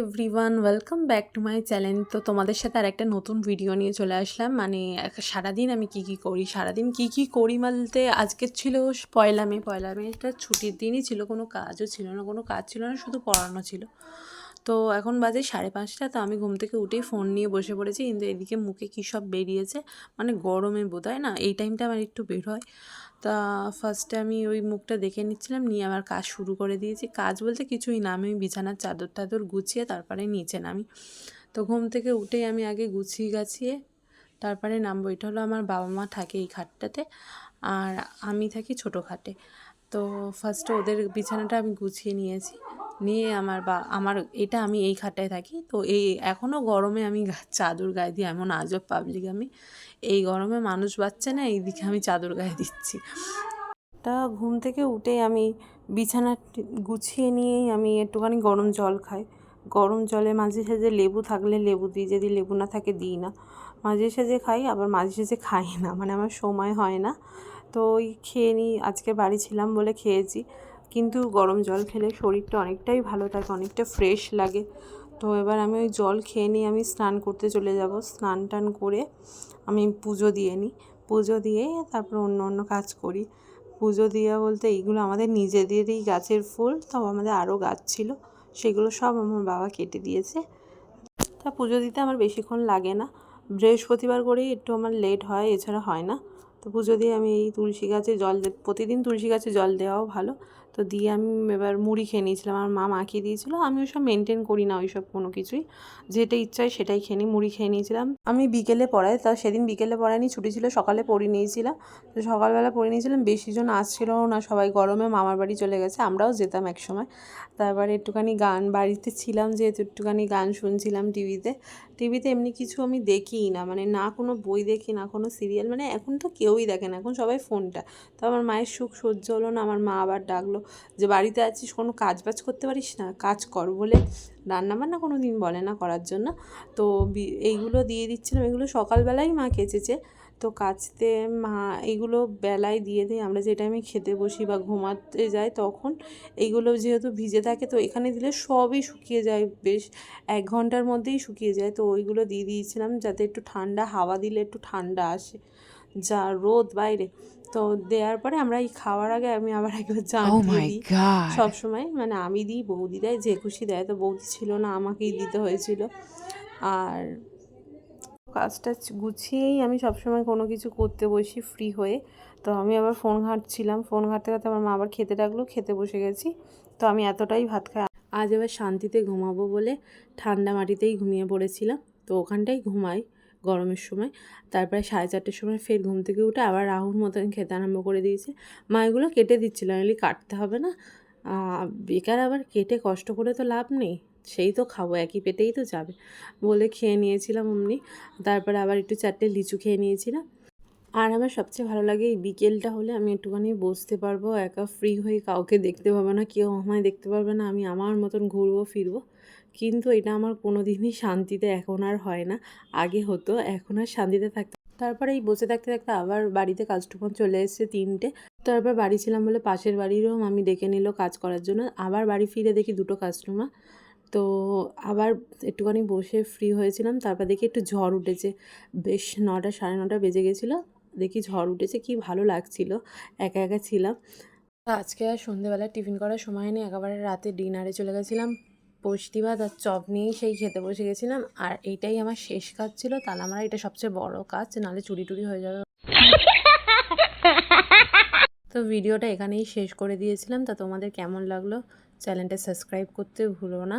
Everyone welcome back to my channel তো তোমাদের সাথে আর একটা নতুন ভিডিও নিয়ে চলে আসলাম। মানে সারাদিন আমি কি কি করি? সারাদিন কি কি করি বলতে আজকে ছিল পয়লা মে। পয়লা মেটা ছুটির দিনই ছিল, কোনো কাজও ছিল না, কোনো কাজ ছিল না, শুধু পড়ানো ছিল। তো এখন বাজে সাড়ে পাঁচটা, তো আমি ঘুম থেকে উঠেই ফোন নিয়ে বসে পড়েছি। কিন্তু এদিকে মুখে কী সব বেরিয়েছে? মানে গরমে বোধ হয় না? এই টাইমটা আমার একটু বের হয়। তা ফার্স্টে আমি ওই মুখটা দেখে নিচ্ছিলাম, নিয়ে আমার কাজ শুরু করে দিয়েছি। কাজ বলতে কিছুই না, আমি বিছানার চাদর টাদর গুছিয়ে তারপরে নিচে নামি। তো ঘুম থেকে উঠেই আমি আগে গুছিয়ে গাছিয়ে তারপরে নামবো। এটা হলো আমার বাবা মা থাকে এই খাটটাতে, আর আমি থাকি ছোটো খাটে। তো ফার্স্টে ওদের বিছানাটা আমি গুছিয়ে নিয়েছি। নিয়ে আমার বা, আমার এটা আমি এই খাটটায় থাকি। তো এই এখনও গরমে আমি চাদর গায়ে দিই, এমন আজব পাবলিক আমি। এই গরমে মানুষ বাচ্চা না, এইদিকে আমি চাদর গায়ে দিচ্ছি। তা ঘুম থেকে উঠে আমি বিছানা গুছিয়ে নিয়েই আমি একটুখানি গরম জল খাই। গরম জলে মাঝে সাঝে লেবু থাকলে লেবু দিই, যদি লেবু না থাকে দিই না। মাঝে সাঝে খাই, আবার মাঝে সাঝে খাই না মানে আমার সময় হয় না। তো ওই খেয়ে নিই আজকে বাড়ি ছিলাম বলে খেয়েছি। কিন্তু গরম জল খেলে শরীরটা অনেকটাই ভালো থাকে, অনেকটা ফ্রেশ লাগে। তো এবার আমি ওই জল খেয়ে নিয়ে আমি স্নান করতে চলে যাব। স্নান টান করে আমি পুজো দিয়ে নিই। পুজো দিয়ে তারপর অন্য অন্য কাজ করি। পুজো দেওয়া বলতে এইগুলো আমাদের নিজেদেরই গাছের ফুল তো আমাদের আরও গাছ ছিল, সেগুলো সব আমার বাবা কেটে দিয়েছে। তা পুজো দিতে আমার বেশিক্ষণ লাগে না। বৃহস্পতিবার করেই একটু আমার লেট হয়, এছাড়া হয় না। তো পুজো দিয়ে আমি এই তুলসী গাছে জল দে, প্রতিদিন তুলসী গাছে জল দেওয়াও ভালো। তো দিয়ে আমি এবার মুড়ি খেয়ে নিয়েছিলাম আমার মা মাখিয়ে দিয়েছিলো। আমি ওইসব মেনটেন করি না ওইসব কোনো কিছুই। যেটা ইচ্ছা হয় সেটাই খেয়ে নিই, মুড়ি খেয়ে নিয়েছিলাম। আমি বিকেলে পড়াই, তা সেদিন বিকেলে পড়াইনি, ছুটি ছিল, সকালে পড়ে নিয়েছিলাম। তো সকালবেলা পড়ে নিয়েছিলাম, বেশি জন আসছিলও না, সবাই গরমে মামার বাড়ি চলে গেছে, আমরাও যেতাম এক সময়। তারপরে একটুখানি গান, বাড়িতে ছিলাম যেহেতু, একটুখানি গান শুনছিলাম টিভিতে। টিভিতে এমনি কিছু আমি দেখিই না মানে না কোনো বই দেখি, না কোনো সিরিয়াল মানে এখন তো কেউই দেখে না। এখন সবাই ফোনটা। তো আমার মায়ের সুখ সহ্য হলো না। আমার মা আবার ডাকলো যে, বাড়িতে আছিস? কোনো কাজ বাজ করতে পারিস না? কাজ কর বলে রান্না বান্না কোনো দিন বলে না করার জন্য। তো এইগুলো দিয়ে দিচ্ছিলাম। এগুলো সকালবেলাই মা কেচেছে। তো কাচতে মা এইগুলো বেলায় দিয়ে দিই। আমরা যে টাইমে খেতে বসি বা ঘুমাতে যাই তখন এইগুলো যেহেতু ভিজে থাকে, তো এখানে দিলে সবই শুকিয়ে যায় বেশ। এক ঘণ্টার মধ্যেই শুকিয়ে যায়। তো ওইগুলো দিয়ে দিয়েছিলাম যাতে একটু ঠান্ডা, হাওয়া দিলে একটু ঠান্ডা আসে। যা রোদ বাইরে। তো দেওয়ার পরে আমরা এই খাওয়ার আগে আমি আবার একবার জান Oh দিই। God. সব সময় মানে আমি দিই বৌদি দেয় যে খুশি দেয়। তো বৌদি ছিল না আমাকেই দিতে হয়েছিল। আর কাজটা গুছিয়েই আমি সবসময় কোনো কিছু করতে বসি ফ্রি হয়ে। তো আমি আবার ফোন ঘাঁটছিলাম। ফোন ঘাঁটতে ঘাঁটতে আমার মা আবার খেতে ডাকলো খেতে বসে গেছি। তো আমি এতটাই ভাত খাই। আজ এবার শান্তিতে ঘুমাবো বলে ঠান্ডা মাটিতেই ঘুমিয়ে পড়েছিলাম। তো ওখানটাই ঘুমাই। গরমের সময়। তারপরে সাড়ে চারটের সময় ফের ঘুম থেকে উঠে আবার রাহুর মতন খেতে আরম্ভ করে দিয়েছে। মা এগুলো কেটে দিচ্ছিল, এগুলি কাটতে হবে না। বেকার আবার কেটে কষ্ট করে তো লাভ নেই, সেই তো খাব, একই পেটেই তো যাবে। বলে খেয়ে নিয়েছিলাম অমনি। তারপরে আবার একটু চারটে লিচু খেয়ে নিয়েছিলাম। আর আমার সবচেয়ে ভালো লাগে এই বিকেলটা হলে আমি একটুখানি বসতে পারব, একা ফ্রি হয়ে কাউকে দেখতে পাবো না, কেউ আমায় দেখতে পারবে না, আমি আমার মতন ঘুরবো, ফিরবো। কিন্তু এটা আমার কোনো দিনই শান্তিতে এখন আর হয় না, আগে হতো, এখন আর শান্তিতে থাকতে তারপরে এই বসে থাকতে থাকতে আবার বাড়িতে কাস্টমার চলে এসেছে তিনটে। তারপর বাড়ি ছিলাম বলে পাশের বাড়িরও আমি ডেকে নিল কাজ করার জন্য। আবার বাড়ি ফিরে দেখি দুটো কাস্টমার তো আবার একটুখানি বসে ফ্রি হয়েছিলাম, তারপর দেখি একটু ঝড় উঠেছে। বেশ নটা, সাড়ে নটা বেজে গেছিল। দেখি ঝড় উঠেছে, কি ভালো লাগছিল। একা একা ছিলাম। আজকে আর সন্ধেবেলা টিফিন করার সময় নেই, একেবারে রাতে ডিনারে চলে গেছিলাম। পোস্তি ভাত আর চপ নিয়েই সেই খেতে বসে গেছিলাম। আর এইটাই আমার শেষ কাজ ছিল, তাহলে আমার এটা সবচেয়ে বড় কাজ, নাহলে চুরি টুরি হয়ে যাবে। তো ভিডিওটা এখানেই শেষ করে দিয়েছিলাম। তা তোমাদের কেমন লাগল? চ্যানেলটা সাবস্ক্রাইব করতে ভুলো না।